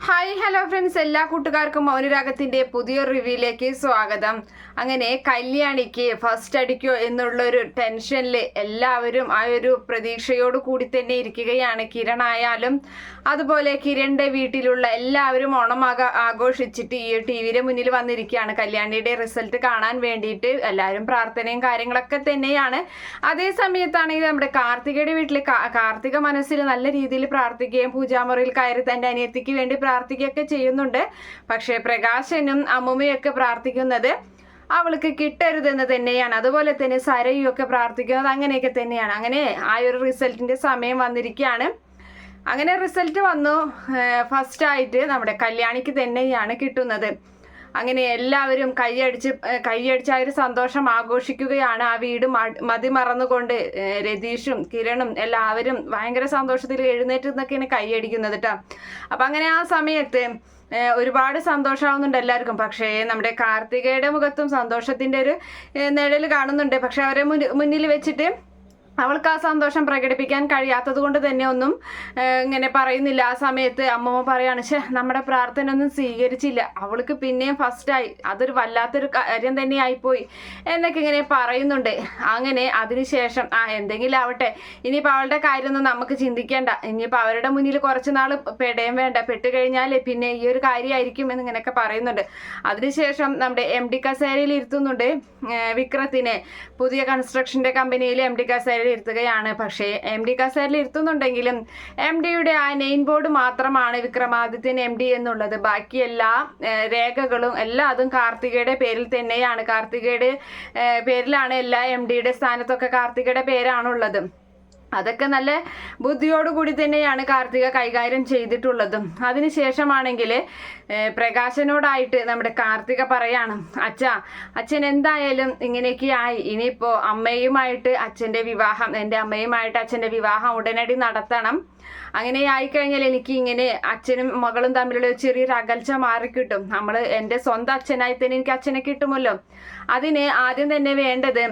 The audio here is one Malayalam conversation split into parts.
Hi hello friends. എല്ലാ കൂട്ടുകാർക്കും മൗനരാഗത്തിന്റെ പുതിയ റിവ്യൂയിലേക്ക് സ്വാഗതം. അങ്ങനെ കല്യാണിക്ക് ഫസ്റ്റ് അടിക്കോ എന്നുള്ളൊരു ടെൻഷനിൽ എല്ലാവരും ആ ഒരു പ്രതീക്ഷയോട് കൂടി തന്നെ ഇരിക്കുകയാണ്. കിരൺ ആയാലും അതുപോലെ കിരണിന്റെ വീട്ടിലുള്ള എല്ലാവരും ഓണം ആഘ- ആഘോഷിച്ചിട്ട് ഈ ടി വിയുടെ മുന്നിൽ വന്നിരിക്കുകയാണ്. കല്യാണിയുടെ റിസൾട്ട് കാണാൻ വേണ്ടിയിട്ട് എല്ലാവരും പ്രാർത്ഥനയും കാര്യങ്ങളൊക്കെ തന്നെയാണ്. അതേ സമയത്താണെങ്കിൽ നമ്മുടെ കാർത്തികയുടെ വീട്ടിൽ കാർത്തിക മനസ്സിൽ നല്ല രീതിയിൽ പ്രാർത്ഥിക്കുകയും പൂജാമുറിയിൽ കയറി തന്റെ അനിയത്തിക്ക് വേണ്ടി പ്രാർത്ഥിക്കുകയൊക്കെ ചെയ്യുന്നുണ്ട്. പക്ഷേ പ്രകാശനും അമ്മുമ്മയൊക്കെ പ്രാർത്ഥിക്കുന്നത് അവൾക്ക് കിട്ടരുതെന്ന് തന്നെയാണ്. അതുപോലെ തന്നെ സരയും ഒക്കെ പ്രാർത്ഥിക്കുന്നത് അങ്ങനെയൊക്കെ തന്നെയാണ്. അങ്ങനെ ആ ഒരു റിസൾട്ടിന്റെ സമയം വന്നിരിക്കുകയാണ്. അങ്ങനെ റിസൾട്ട് വന്നു. ഫസ്റ്റായിട്ട് നമ്മുടെ കല്യാണിക്ക് തന്നെയാണ് കിട്ടുന്നത്. അങ്ങനെ എല്ലാവരും കൈയടിച്ച് കയ്യടിച്ച് ഒരു സന്തോഷം ആഘോഷിക്കുകയാണ്. ആ വീട് മതി മറന്നുകൊണ്ട് ഏഹ് രതീഷും കിരണും എല്ലാവരും ഭയങ്കര സന്തോഷത്തിൽ എഴുന്നേറ്റ് നിന്നൊക്കെയാണ് കൈയടിക്കുന്നത് കേട്ടോ അപ്പം അങ്ങനെ ആ സമയത്ത് ഒരുപാട് സന്തോഷമാവുന്നുണ്ട് എല്ലാവർക്കും. പക്ഷേ നമ്മുടെ കാർത്തികയുടെ മുഖത്തും സന്തോഷത്തിന്റെ ഒരു നിഴൽ കാണുന്നുണ്ട്. പക്ഷെ അവരെ മുന്നിൽ വെച്ചിട്ട് അവൾക്ക് ആ സന്തോഷം പ്രകടിപ്പിക്കാൻ കഴിയാത്തത് കൊണ്ട് തന്നെ ഒന്നും ഇങ്ങനെ പറയുന്നില്ല. ആ സമയത്ത് അമ്മമ്മ പറയാണ് പക്ഷെ നമ്മുടെ പ്രാർത്ഥന ഒന്നും സ്വീകരിച്ചില്ല. അവൾക്ക് പിന്നെയും ഫസ്റ്റായി അതൊരു വല്ലാത്തൊരു കാര്യം തന്നെ ആയിപ്പോയി. എന്നൊക്കെ ഇങ്ങനെ പറയുന്നുണ്ട്. അങ്ങനെ അതിനുശേഷം ആ എന്തെങ്കിലും ആവട്ടെ. ഇനിയിപ്പോൾ അവളുടെ കാര്യമൊന്നും നമുക്ക് ചിന്തിക്കേണ്ട. ഇനിയിപ്പോൾ അവരുടെ മുന്നിൽ കുറച്ച് നാൾ പെടയും വേണ്ട. പെട്ട് കഴിഞ്ഞാൽ പിന്നെ ഈ ഒരു കാര്യമായിരിക്കും എന്ന് ഇങ്ങനെയൊക്കെ പറയുന്നുണ്ട്. അതിനുശേഷം നമ്മുടെ എം ഡി കസേരയിൽ ഇരുത്തുന്നുണ്ട് വിക്രത്തിനെ. പുതിയ കൺസ്ട്രക്ഷന്റെ കമ്പനിയിൽ എം ഡി കസേരയിൽ ഇരുത്തുകയാണ്. പക്ഷേ എം ഡി കസേരയിൽ ഇരുത്തുന്നുണ്ടെങ്കിലും എം ഡിയുടെ ആ നെയിൻ ബോർഡ് മാത്രമാണ് വിക്രമാദിത്യൻ എം ഡി എന്നുള്ളത്. ബാക്കി എല്ലാ രേഖകളും എല്ലാ അതും കാർത്തികയുടെ പേരിൽ തന്നെയാണ്. കാർത്തികയുടെ പേരിലാണ് എല്ലാ എം ഡിയുടെ സ്ഥാനത്തൊക്കെ കാർത്തികയുടെ പേരാണുള്ളത്. അതൊക്കെ നല്ല ബുദ്ധിയോടുകൂടി തന്നെയാണ് കാർത്തിക കൈകാര്യം ചെയ്തിട്ടുള്ളതും. അതിനുശേഷമാണെങ്കിൽ പ്രകാശനോടായിട്ട് നമ്മുടെ കാർത്തിക പറയാണ് അച്ഛ അച്ഛൻ എന്തായാലും ഇങ്ങനെയൊക്കെ ആയി ഇനിയിപ്പോൾ അമ്മയുമായിട്ട് അച്ഛന്റെ വിവാഹം എന്റെ അമ്മയുമായിട്ട് അച്ഛന്റെ വിവാഹം ഉടനടി നടത്തണം. അങ്ങനെ ആയിക്കഴിഞ്ഞാൽ എനിക്ക് ഇങ്ങനെ അച്ഛനും മകളും തമ്മിലുള്ള ചെറിയൊരു അകൽച്ച മാറിക്കിട്ടും. നമ്മൾ എന്റെ സ്വന്തം അച്ഛനായി തന്നെ എനിക്ക് അച്ഛനെ കിട്ടുമല്ലോ. അതിന് ആദ്യം തന്നെ വേണ്ടത്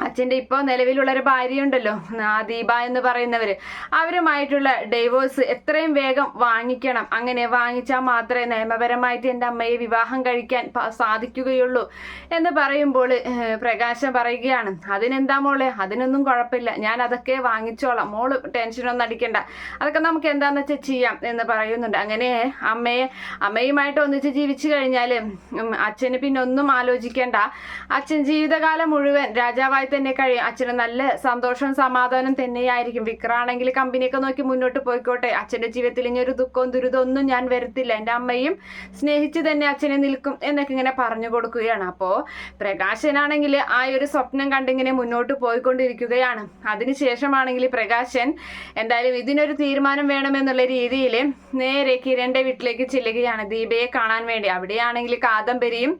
അച്ഛന്റെ ഇപ്പോൾ നിലവിലുള്ള ഒരു ഭാര്യയുണ്ടല്ലോ ആ ദീപ എന്ന് പറയുന്നവർ അവരുമായിട്ടുള്ള ഡൈവോഴ്സ് എത്രയും വേഗം വാങ്ങിക്കണം. അങ്ങനെ വാങ്ങിച്ചാൽ മാത്രമേ നിയമപരമായിട്ട് എന്റെ അമ്മയെ വിവാഹം കഴിക്കാൻ സാധിക്കുകയുള്ളൂ എന്ന് പറയുമ്പോൾ പ്രകാശം പറയുകയാണ് അതിനെന്താ മോളെ? അതിനൊന്നും കുഴപ്പമില്ല. ഞാൻ അതൊക്കെ വാങ്ങിച്ചോളാം. മോൾ ടെൻഷനൊന്നും അടിക്കണ്ട. അതൊക്കെ നമുക്ക് എന്താണെന്ന് വെച്ചാൽ ചെയ്യാം എന്ന് പറയുന്നുണ്ട്. അങ്ങനെ അമ്മയെ അമ്മയുമായിട്ട് ഒന്നിച്ച് ജീവിച്ചു കഴിഞ്ഞാൽ അച്ഛന് പിന്നെ ഒന്നും ആലോചിക്കേണ്ട. അച്ഛൻ ജീവിതകാലം മുഴുവൻ രാജാവായി തന്നെ കഴിയും അച്ഛന് നല്ല സന്തോഷവും സമാധാനം തന്നെയായിരിക്കും. വിക്രാണെങ്കിൽ കമ്പനിയൊക്കെ നോക്കി മുന്നോട്ട് പോയിക്കോട്ടെ. അച്ഛന്റെ ജീവിതത്തിൽ ഇനി ഒരു ദുഃഖവും ദുരിതവും ഒന്നും ഞാൻ വരുത്തില്ല. എന്റെ അമ്മയും സ്നേഹിച്ച് തന്നെ അച്ഛനെ നിൽക്കും എന്നൊക്കെ ഇങ്ങനെ പറഞ്ഞു കൊടുക്കുകയാണ്. അപ്പോൾ പ്രകാശനാണെങ്കിൽ ആ ഒരു സ്വപ്നം കണ്ടിങ്ങനെ മുന്നോട്ട് പോയിക്കൊണ്ടിരിക്കുകയാണ്. അതിനുശേഷമാണെങ്കിൽ പ്രകാശൻ എന്തായാലും ഇതിനൊരു തീരുമാനം വേണമെന്നുള്ള രീതിയിൽ നേരെ കിരണിന്റെ വീട്ടിലേക്ക് ചെല്ലുകയാണ്. ദീപയെ കാണാൻ വേണ്ടി. അവിടെയാണെങ്കിൽ കാദംബരിയും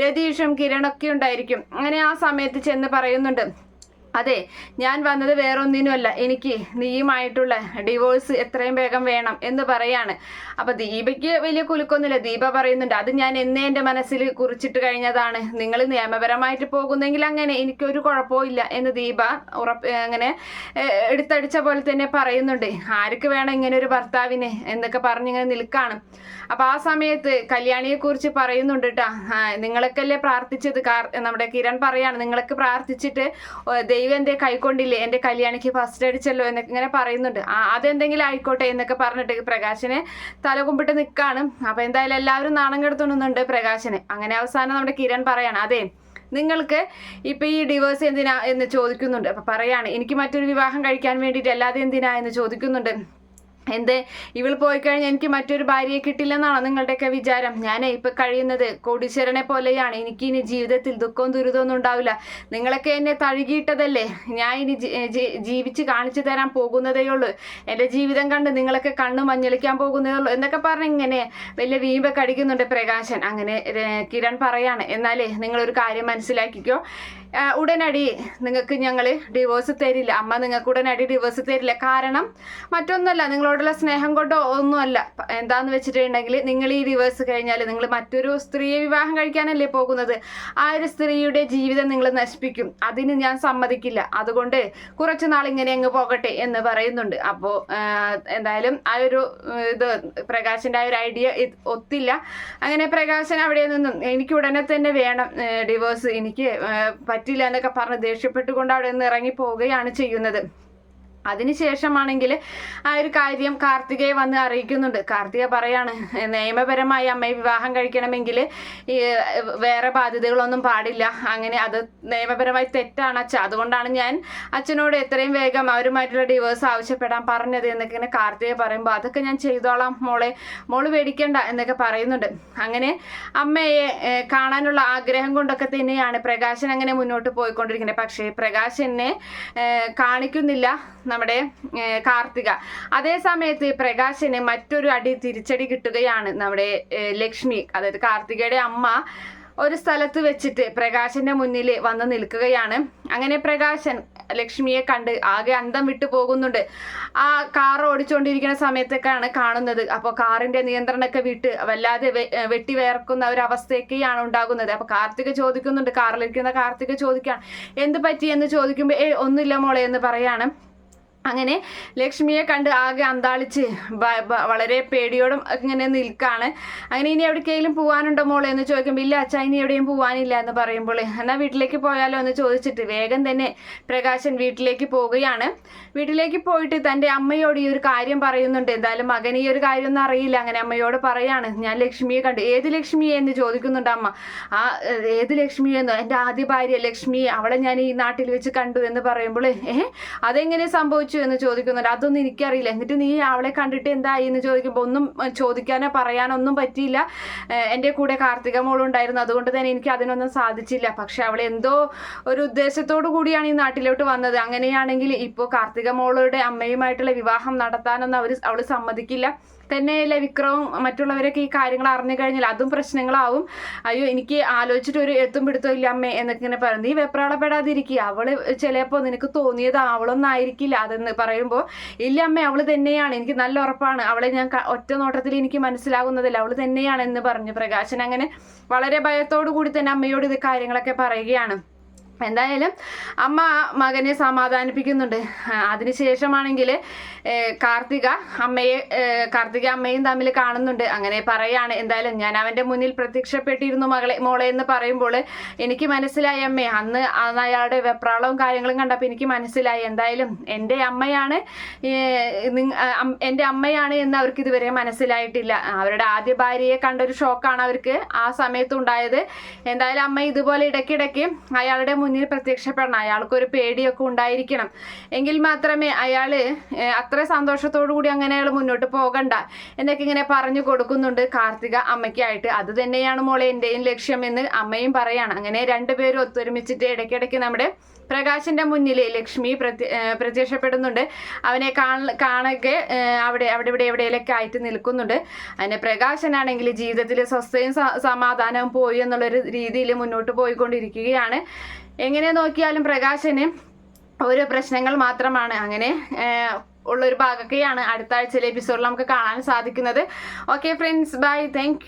രതീഷും കിരണൊക്കെ ഉണ്ടായിരിക്കും. അങ്ങനെ ആ സമയത്ത് ചെന്ന് പറയുന്നുണ്ട് കണ്ട് അതെ ഞാൻ വന്നത് വേറൊന്നിനുമല്ല. എനിക്ക് നീയുമായിട്ടുള്ള ഡിവോഴ്സ് എത്രയും വേഗം വേണം എന്ന് പറയാണ്. അപ്പൊ ദീപയ്ക്ക് വലിയ കുലുക്കൊന്നുമില്ല. ദീപ പറയുന്നുണ്ട് അത് ഞാൻ എന്നേ എന്റെ മനസ്സിൽ കുറിച്ചിട്ട് കഴിഞ്ഞതാണ്. നിങ്ങൾ നിയമപരമായിട്ട് പോകുന്നെങ്കിൽ അങ്ങനെ എനിക്കൊരു കുഴപ്പവും ഇല്ല എന്ന് ദീപ ഉറപ്പ് അങ്ങനെ എടുത്തടിച്ച പോലെ തന്നെ പറയുന്നുണ്ട്. ആർക്ക് വേണം ഇങ്ങനെ ഒരു ഭർത്താവിനെ? എന്നൊക്കെ പറഞ്ഞിങ്ങനെ നിൽക്കാണ്. അപ്പൊ ആ സമയത്ത് കല്യാണിയെ കുറിച്ച് പറയുന്നുണ്ട് കേട്ടാ നിങ്ങളൊക്കെയല്ലേ പ്രാർത്ഥിച്ചത്? നമ്മുടെ കിരൺ പറയാണ് നിങ്ങളൊക്കെ പ്രാർത്ഥിച്ചിട്ട് ദൈവം എന്തേ കൈക്കൊണ്ടില്ലേ? എന്റെ കല്യാണിക്ക് ഫസ്റ്റ് അടിച്ചല്ലോ എന്നൊക്കെ ഇങ്ങനെ പറയുന്നുണ്ട്. ആ അതെന്തെങ്കിലും ആയിക്കോട്ടെ എന്നൊക്കെ പറഞ്ഞിട്ട് പ്രകാശനെ തലകുമ്പിട്ട് നിൽക്കാണ് അപ്പൊ എന്തായാലും എല്ലാവരും നാണം കെടുത്തുണ്ടെന്നുണ്ട് പ്രകാശന്. അങ്ങനെ അവസാനം നമ്മുടെ കിരൺ പറയാണ് അതെ നിങ്ങൾക്ക് ഇപ്പൊ ഈ ഡിവോഴ്സ് എന്തിനാ? എന്ന് ചോദിക്കുന്നുണ്ട്. അപ്പൊ പറയാണ് എനിക്ക് മറ്റൊരു വിവാഹം കഴിക്കാൻ വേണ്ടിയിട്ട് അല്ലാതെ എന്തിനാ? എന്ന് ചോദിക്കുന്നുണ്ട്. എന്ത്? ഇവൾ പോയി കഴിഞ്ഞാൽ എനിക്ക് മറ്റൊരു ഭാര്യയെ കിട്ടില്ലെന്നാണോ നിങ്ങളുടെയൊക്കെ വിചാരം? ഞാൻ ഇപ്പൊ കഴിയുന്നത് കോടീശ്വരനെ പോലെയാണ്. എനിക്ക് ഇനി ജീവിതത്തിൽ ദുഃഖവും ദുരിതവും ഒന്നും ഉണ്ടാവില്ല. നിങ്ങളൊക്കെ എന്നെ തഴുകിയിട്ടതല്ലേ? ഞാൻ ഇനി ജീവിച്ച് കാണിച്ചു തരാൻ പോകുന്നതേ ഉള്ളൂ. എന്റെ ജീവിതം കണ്ട് നിങ്ങളൊക്കെ കണ്ണു മഞ്ഞളിക്കാൻ പോകുന്നതേ ഉള്ളൂ എന്നൊക്കെ പറഞ്ഞ് ഇങ്ങനെ വലിയ വീമ്പ അടിക്കുന്നുണ്ട് പ്രകാശൻ. അങ്ങനെ കിരൺ പറയാണ്. എന്നാലേ നിങ്ങളൊരു കാര്യം മനസ്സിലാക്കിക്കോ. ഉടനടി നിങ്ങൾക്ക് ഞങ്ങൾ ഡിവോഴ്സ് തരില്ല. അമ്മ നിങ്ങൾക്ക് ഉടനടി ഡിവോഴ്സ് തരില്ല. കാരണം മറ്റൊന്നല്ല നിങ്ങളോടുള്ള സ്നേഹം കൊണ്ടോ ഒന്നുമല്ല. എന്താന്ന് വെച്ചിട്ടുണ്ടെങ്കിൽ നിങ്ങൾ ഈ ഡിവോഴ്സ് കഴിഞ്ഞാൽ നിങ്ങൾ മറ്റൊരു സ്ത്രീയെ വിവാഹം കഴിക്കാനല്ലേ പോകുന്നത്? ആ ഒരു സ്ത്രീയുടെ ജീവിതം നിങ്ങൾ നശിപ്പിക്കും. അതിന് ഞാൻ സമ്മതിക്കില്ല. അതുകൊണ്ട് കുറച്ച് നാൾ ഇങ്ങനെ അങ്ങ് പോകട്ടെ എന്ന് പറയുന്നുണ്ട്. അപ്പോൾ എന്തായാലും ആ ഒരു ഇത് പ്രകാശിന്റെ ആ ഒരു ഐഡിയ ഒത്തില്ല. അങ്ങനെ പ്രകാശൻ അവിടെ നിന്നും എനിക്ക് ഉടനെ തന്നെ വേണം ഡിവോഴ്സ് എനിക്ക് പറ്റില്ല എന്നൊക്കെ പറഞ്ഞ് ദേഷ്യപ്പെട്ടുകൊണ്ട് അവിടെ നിന്ന് ഇറങ്ങി പോവുകയാണ് ചെയ്യുന്നത്. അതിനുശേഷമാണെങ്കിൽ ആ ഒരു കാര്യം കാർത്തികയെ വന്ന് അറിയിക്കുന്നുണ്ട്. കാർത്തിക പറയാണ് നിയമപരമായി അമ്മയെ വിവാഹം കഴിക്കണമെങ്കിൽ ഈ വേറെ ബാധ്യതകളൊന്നും പാടില്ല. അങ്ങനെ അത് നിയമപരമായി തെറ്റാണ് അച്ഛ. അതുകൊണ്ടാണ് ഞാൻ അച്ഛനോട് എത്രയും വേഗം അവരുമായിട്ടുള്ള ഡിവോഴ്സ് ആവശ്യപ്പെടാൻ പറഞ്ഞത് എന്നൊക്കെ ഇങ്ങനെ കാർത്തിക പറയുമ്പോൾ അതൊക്കെ ഞാൻ ചെയ്തോളാം മോളെ. മോൾ പേടിക്കണ്ട എന്നൊക്കെ പറയുന്നുണ്ട്. അങ്ങനെ അമ്മയെ കാണാനുള്ള ആഗ്രഹം കൊണ്ടൊക്കെ തന്നെയാണ് പ്രകാശൻ അങ്ങനെ മുന്നോട്ട് പോയിക്കൊണ്ടിരിക്കുന്നത്. പക്ഷേ പ്രകാശ് എന്നെ കാണിക്കുന്നില്ല. നമ്മുടെ കാർത്തിക. അതേ സമയത്ത് പ്രകാശന് മറ്റൊരു അടി തിരിച്ചടി കിട്ടുകയാണ് നമ്മുടെ ലക്ഷ്മി. അതായത് കാർത്തികയുടെ അമ്മ ഒരു സ്ഥലത്ത് വെച്ചിട്ട് പ്രകാശന്റെ മുന്നിൽ വന്ന് നിൽക്കുകയാണ്. അങ്ങനെ പ്രകാശൻ ലക്ഷ്മിയെ കണ്ട് ആകെ അന്തം വിട്ടു പോകുന്നുണ്ട്. ആ കാർ ഓടിച്ചുകൊണ്ടിരിക്കുന്ന സമയത്തൊക്കെയാണ് കാണുന്നത്. അപ്പോൾ കാറിന്റെ നിയന്ത്രണമൊക്കെ വിട്ട് വല്ലാതെ വെട്ടി വേർക്കുന്ന ഒരവസ്ഥയൊക്കെയാണ് ഉണ്ടാകുന്നത്. അപ്പോൾ കാർത്തിക ചോദിക്കുന്നുണ്ട് കാറിലിരിക്കുന്ന കാർത്തിക ചോദിക്കുകയാണ് എന്ത് പറ്റി? എന്ന് ചോദിക്കുമ്പോൾ ഏ ഒന്നുമില്ല മോളെ എന്ന് പറയാണ്. അങ്ങനെ ലക്ഷ്മിയെ കണ്ട് ആകെ അന്താളിച്ച് വളരെ പേടിയോടും ഇങ്ങനെ നിൽക്കാണ്. അങ്ങനെ ഇനി എവിടേക്കെങ്കിലും പോകാനുണ്ടോ മോളെ എന്ന് ചോദിക്കുമ്പോൾ ഇല്ല അച്ഛാ ഇനി എവിടെയും പോകാനില്ല എന്ന് പറയുമ്പോൾ എന്നാൽ വീട്ടിലേക്ക് പോയാലോ എന്ന് ചോദിച്ചിട്ട് വേഗം തന്നെ പ്രകാശൻ വീട്ടിലേക്ക് പോവുകയാണ്. വീട്ടിലേക്ക് പോയിട്ട് തന്റെ അമ്മയോട് ഈ ഒരു കാര്യം പറയുന്നുണ്ട്. എന്തായാലും മകൻ ഈ ഒരു കാര്യമൊന്നും അറിയില്ല. അങ്ങനെ അമ്മയോട് പറയാണ്. ഞാൻ ലക്ഷ്മിയെ കണ്ടു ഏത് ലക്ഷ്മിയെ? എന്ന് ചോദിക്കുന്നുണ്ട് അമ്മ. ആ ഏത് ലക്ഷ്മിയെന്നോ എന്റെ ആദ്യ ഭാര്യ ലക്ഷ്മി. അവളെ ഞാൻ ഈ നാട്ടിൽ വെച്ച് കണ്ടു എന്ന് പറയുമ്പോൾ ഏഹ് അതെങ്ങനെ സംഭവിച്ചു? എന്ന് ചോദിക്കുന്നുണ്ട്. അതൊന്നും എനിക്കറിയില്ല. എന്നിട്ട് നീ അവളെ കണ്ടിട്ട് എന്തായി എന്ന് ചോദിക്കുമ്പോൾ ഒന്നും ചോദിക്കാനോ പറയാനോ ഒന്നും പറ്റിയില്ല. എന്റെ കൂടെ കാർത്തിക മോളുണ്ടായിരുന്നു അതുകൊണ്ട് തന്നെ എനിക്ക് അതിനൊന്നും സാധിച്ചില്ല. പക്ഷെ അവൾ എന്തോ ഒരു ഉദ്ദേശത്തോടു കൂടിയാണ് ഈ നാട്ടിലോട്ട് വന്നത്. അങ്ങനെയാണെങ്കിൽ ഇപ്പോൾ കാർത്തിക മോളുടെ അമ്മയുമായിട്ടുള്ള വിവാഹം നടത്താനൊന്നും അവർ അവൾ സമ്മതിക്കില്ല. തന്നെയല്ലേ വിക്രവും മറ്റുള്ളവരൊക്കെ ഈ കാര്യങ്ങൾ അറിഞ്ഞു കഴിഞ്ഞാൽ അതും പ്രശ്നങ്ങളാവും. അയ്യോ എനിക്ക് ആലോചിച്ചിട്ട് ഒരു എത്തും പിടുത്തോ ഇല്ല അമ്മേ എന്നൊക്കെ ഇങ്ങനെ പറഞ്ഞു നീ വെപ്രാളപ്പെടാതിരിക്കുക അവൾ ചിലപ്പോൾ നിനക്ക് തോന്നിയത്. അവളൊന്നും ആയിരിക്കില്ല. അതെന്ന് പറയുമ്പോൾ ഇല്ല അമ്മ അവൾ തന്നെയാണ്. എനിക്ക് നല്ല ഉറപ്പാണ്. അവളെ ഞാൻ ഒറ്റ നോട്ടത്തിൽ എനിക്ക് മനസ്സിലാകുന്നതില്ല. അവൾ തന്നെയാണ് എന്ന് പറഞ്ഞു പ്രകാശൻ. അങ്ങനെ വളരെ ഭയത്തോടു കൂടി തന്നെ അമ്മയോട് ഇത് കാര്യങ്ങളൊക്കെ പറയുകയാണ്. എന്തായാലും അമ്മ മകനെ സമാധാനിപ്പിക്കുന്നുണ്ട്. അതിനുശേഷമാണെങ്കിൽ കാർത്തിക അമ്മയെ കാർത്തിക അമ്മയും തമ്മിൽ കാണുന്നുണ്ട്. അങ്ങനെ പറയാണ് എന്തായാലും ഞാൻ അവന്റെ മുന്നിൽ പ്രത്യക്ഷപ്പെട്ടിരുന്നു മകളെ മോളെ എന്ന് പറയുമ്പോൾ എനിക്ക് മനസ്സിലായി അമ്മേ. അന്ന് അന്ന് അയാളുടെ വെപ്രാളവും കാര്യങ്ങളും കണ്ടപ്പോൾ എനിക്ക് മനസ്സിലായി. എന്തായാലും എന്റെ അമ്മയാണ് എന്റെ അമ്മയാണ് എന്ന് അവർക്ക് ഇതുവരെ മനസ്സിലായിട്ടില്ല. അവരുടെ ആദ്യ ഭാര്യയെ കണ്ടൊരു ഷോക്കാണ് അവർക്ക് ആ സമയത്ത് ഉണ്ടായത്. എന്തായാലും അമ്മ ഇതുപോലെ ഇടയ്ക്കിടയ്ക്ക് അയാളുടെ മുന്നിൽ പ്രത്യക്ഷപ്പെടണം. അയാൾക്ക് ഒരു പേടിയൊക്കെ ഉണ്ടായിരിക്കണം. എങ്കിൽ മാത്രമേ അയാൾ അത്ര സന്തോഷത്തോടു കൂടി അങ്ങനെ അയാൾ മുന്നോട്ട് പോകണ്ട എന്നൊക്കെ ഇങ്ങനെ പറഞ്ഞു കൊടുക്കുന്നുണ്ട് കാർത്തിക അമ്മയ്ക്കായിട്ട്. അത് തന്നെയാണ് മോളെ എന്റെയും ലക്ഷ്യം എന്ന് അമ്മയും പറയാണ്. അങ്ങനെ രണ്ടുപേരും ഒത്തൊരുമിച്ചിട്ട് ഇടയ്ക്കിടയ്ക്ക് നമ്മുടെ പ്രകാശിന്റെ മുന്നിൽ ലക്ഷ്മി പ്രത്യ പ്രത്യക്ഷപ്പെടുന്നുണ്ട്. അവനെ കാണുക അവിടെ അവിടെ ഇവിടെ എവിടെയൊക്കെ ആയിട്ട് നിൽക്കുന്നുണ്ട്. അതിന് പ്രകാശനാണെങ്കിൽ ജീവിതത്തിൽ സ്വസ്ഥയും സമാധാനവും പോയി എന്നുള്ളൊരു രീതിയിൽ മുന്നോട്ട് പോയിക്കൊണ്ടിരിക്കുകയാണ്. എങ്ങനെ നോക്കിയാലും പ്രകാശന് ഓരോ പ്രശ്നങ്ങൾ മാത്രമാണ്. അങ്ങനെ ഉള്ള ഒരു ഭാഗമൊക്കെയാണ് അടുത്ത ആഴ്ചയിലെ എപ്പിസോഡിൽ നമുക്ക് കാണാൻ സാധിക്കുന്നത്. Okay friends bye thank